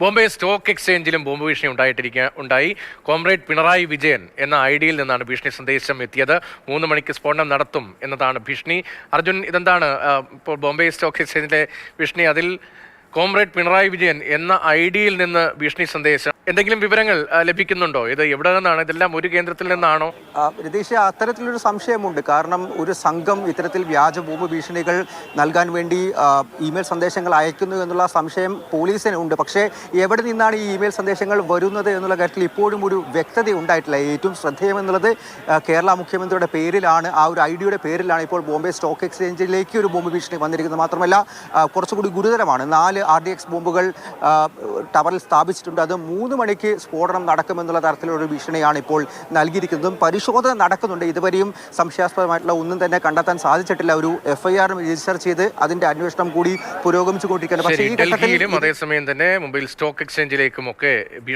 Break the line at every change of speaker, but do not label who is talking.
Bombay stock എക്സ്ചേഞ്ചിലും bomb ഭീഷണി ഉണ്ടായിട്ടിരിക്കുക ഉണ്ടായി. Comrade Pinarayi Vijayan എന്ന ഐഡിയിൽ ഡിയിൽ നിന്നാണ് ഭീഷണി സന്ദേശം എത്തിയത്. മൂന്ന് മണിക്ക് സ്ഫോടനം നടത്തും എന്നതാണ് ഭീഷണി. അർജുൻ ഇതെന്താണ്? ഇപ്പോൾ ബോംബെ സ്റ്റോക്ക് എക്സ്ചേഞ്ചിലെ ഭീഷണി. അതിൽ കോമ്രേഡ് പിണറായി വിജയൻ എന്ന ഐഡിയിൽ ഡിയിൽ നിന്ന് ഭീഷണി സന്ദേശം എന്തെങ്കിലും വിവരങ്ങൾ ലഭിക്കുന്നുണ്ടോ? ഇത് എവിടെ നിന്നാണ്? ഇതെല്ലാം ഒരു കേന്ദ്രത്തിൽ നിന്നാണോ?
രതീഷ് അത്തരത്തിലൊരു സംശയമുണ്ട്. കാരണം ഒരു സംഘം ഇത്തരത്തിൽ വ്യാജ ഭൂമി ഭീഷണികൾ നൽകാൻ വേണ്ടി ഇമെയിൽ സന്ദേശങ്ങൾ അയക്കുന്നു എന്നുള്ള സംശയം പോലീസിന് ഉണ്ട്. പക്ഷേ എവിടെ നിന്നാണ് ഈ ഇമെയിൽ സന്ദേശങ്ങൾ വരുന്നത് എന്നുള്ള കാര്യത്തിൽ ഇപ്പോഴും ഒരു വ്യക്തത ഉണ്ടായിട്ടില്ല. ഏറ്റവും ശ്രദ്ധേയമെന്നുള്ളത് കേരള മുഖ്യമന്ത്രിയുടെ പേരിലാണ് ആ ഒരു ഐ ഡിയുടെ പേരിലാണ് ഇപ്പോൾ ബോംബെ സ്റ്റോക്ക് എക്സ്ചേഞ്ചിലേക്ക് ഒരു ബോംബ് ഭീഷണി വന്നിരിക്കുന്നത്. മാത്രമല്ല കുറച്ചുകൂടി ഗുരുതരമാണ്. നാല് ആർ ഡി എക്സ് ബോംബുകൾ ടവറിൽ സ്ഥാപിച്ചിട്ടുണ്ട്. അത് മൂന്ന് മണിക്ക് സ്ഫോടനം നടക്കുമെന്നുള്ള തരത്തിലുള്ള ഒരു ഭീഷണിയാണ് ഇപ്പോൾ നൽകിയിരിക്കുന്നതും. പരിശോധന നടക്കുന്നുണ്ട്. ഇതുവരെയും സംശയാസ്പദമായിട്ടുള്ള ഒന്നും തന്നെ കണ്ടെത്താൻ സാധിച്ചിട്ടില്ല. ഒരു എഫ്ഐആർ രജിസ്റ്റർ ചെയ്ത് അതിന്റെ അന്വേഷണം കൂടി പുരോഗമിച്ചുകൊണ്ടിരിക്കുകയാണ്. പക്ഷേ
ശരി
ഈ ഘട്ടത്തിൽ
അതേസമയം തന്നെ മുംബൈയിൽ സ്റ്റോക്ക് എക്സ്ചേഞ്ചിലേക്കും ഒക്കെ ഭീഷണി